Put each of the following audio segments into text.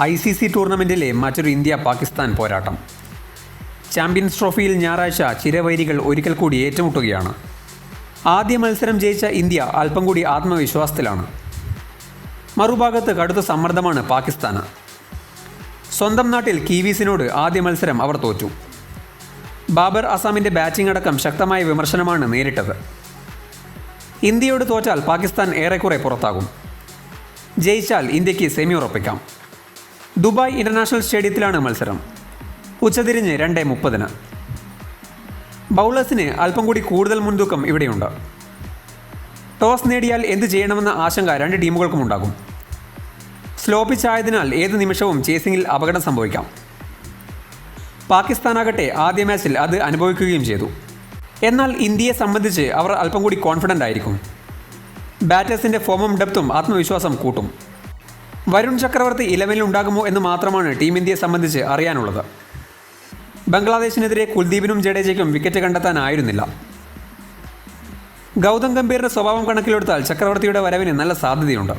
I C C ടൂർണമെന്റിലെ മറ്റൊരു India Pakistan പോരാട്ടം. ചാമ്പ്യൻസ് ട്രോഫിയിൽ ഞായറാഴ്ച ചിരവൈരികൾ ഒരിക്കൽ കൂടി ഏറ്റുമുട്ടുകയാണ്. ആദ്യ മത്സരം ജയിച്ച ഇന്ത്യ അല്പം കൂടി ആത്മവിശ്വാസത്തിലാണ്. മറുഭാഗത്ത് കടുത്ത സമ്മർദ്ദമാണ് പാകിസ്ഥാന്. സ്വന്തം നാട്ടിൽ കീവീസിനോട് ആദ്യ മത്സരം അവർ തോറ്റു. ബാബർ അസാമിന്റെ ബാറ്റിംഗ് അടക്കം ശക്തമായ വിമർശനമാണ് നേരിട്ടത്. ഇന്ത്യയോട് തോറ്റാൽ പാകിസ്ഥാൻ ഏറെക്കുറെ പുറത്താകും. ജയിച്ചാൽ ഇന്ത്യയ്ക്ക് സെമി ഉറപ്പിക്കാം. ദുബായ് ഇന്റർനാഷണൽ സ്റ്റേഡിയത്തിലാണ് മത്സരം. ഉച്ചതിരിഞ്ഞ് രണ്ടേ മുപ്പതിന്. ബൗളേഴ്സിന് അല്പം കൂടി കൂടുതൽ മുൻതൂക്കം ഇവിടെയുണ്ട്. ടോസ് നേടിയാൽ എന്ത് ചെയ്യണമെന്ന ആശങ്ക രണ്ട് ടീമുകൾക്കും ഉണ്ടാകും. സ്ലോ പിച്ചായതിനാൽ ഏത് നിമിഷവും ചേസിങ്ങിൽ അപകടം സംഭവിക്കാം. പാകിസ്ഥാനാകട്ടെ ആദ്യ മാച്ചിൽ അത് അനുഭവിക്കുകയും ചെയ്തു. എന്നാൽ ഇന്ത്യയെ സംബന്ധിച്ച് അവർ അല്പം കൂടി കോൺഫിഡന്റ് ആയിരിക്കും. ബാറ്റേഴ്സിന്റെ ഫോമും ഡെപ്തും ആത്മവിശ്വാസം കൂട്ടും. വരുൺ ചക്രവർത്തി ഇലവനിൽ ഉണ്ടാകുമോ എന്ന് മാത്രമാണ് ടീം ഇന്ത്യയെ സംബന്ധിച്ച് അറിയാനുള്ളത്. ബംഗ്ലാദേശിനെതിരെ കുൽദീപിനും ജഡേജയ്ക്കും വിക്കറ്റ് കണ്ടെത്താനായിരുന്നില്ല. ഗൗതം ഗംഭീറിന്റെ സ്വഭാവം കണക്കിലെടുത്താൽ ചക്രവർത്തിയുടെ വരവിന് നല്ല സാധ്യതയുണ്ട്.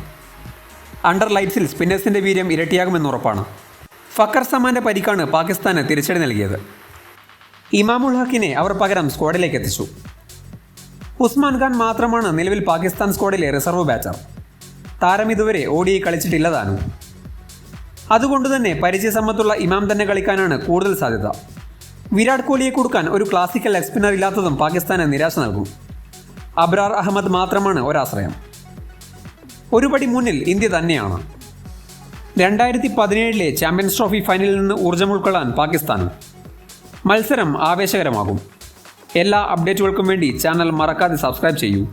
അണ്ടർ ലൈറ്റ്സിൽ സ്പിന്നേഴ്സിന്റെ വീര്യം ഇരട്ടിയാകുമെന്ന് ഉറപ്പാണ്. ഫക്കർ സമാന്റെ പരിക്കാണ് പാകിസ്ഥാന് തിരിച്ചടി നൽകിയത്. ഇമാമുൽ ഹക്കിനെ അവർ പകരം സ്ക്വാഡിലേക്ക് എത്തിച്ചു. ഉസ്മാൻ ഖാൻ മാത്രമാണ് നിലവിൽ പാകിസ്ഥാൻ സ്ക്വാഡിലെ റിസർവ് ബാറ്റർ താരം ഇതുവരെ ഓടി കളിച്ചിട്ടില്ല താനും അതുകൊണ്ട് തന്നെ ഇമാം തന്നെ കളിക്കാനാണ് കൂടുതൽ സാധ്യത. വിരാട് കോഹ്ലിയെ കൊടുക്കാൻ ഒരു ക്ലാസിക്കൽ ലെഗ് സ്പിന്നർ ഇല്ലാത്തതും പാകിസ്ഥാന് നിരാശ നൽകും. അബ്രാർ അഹമ്മദ് മാത്രമാണ് ഒരാശ്രയം. ഒരു പടി മുന്നിൽ ഇന്ത്യ തന്നെയാണ്. രണ്ടായിരത്തി പതിനേഴിലെ ചാമ്പ്യൻസ് ട്രോഫി ഫൈനലിൽ നിന്ന് ഊർജം ഉൾക്കൊള്ളാൻ പാകിസ്ഥാനും. മത്സരം ആവേശകരമാകും. എല്ലാ അപ്ഡേറ്റുകൾക്കും വേണ്ടി ചാനൽ മറക്കാതെ സബ്സ്ക്രൈബ് ചെയ്യൂ.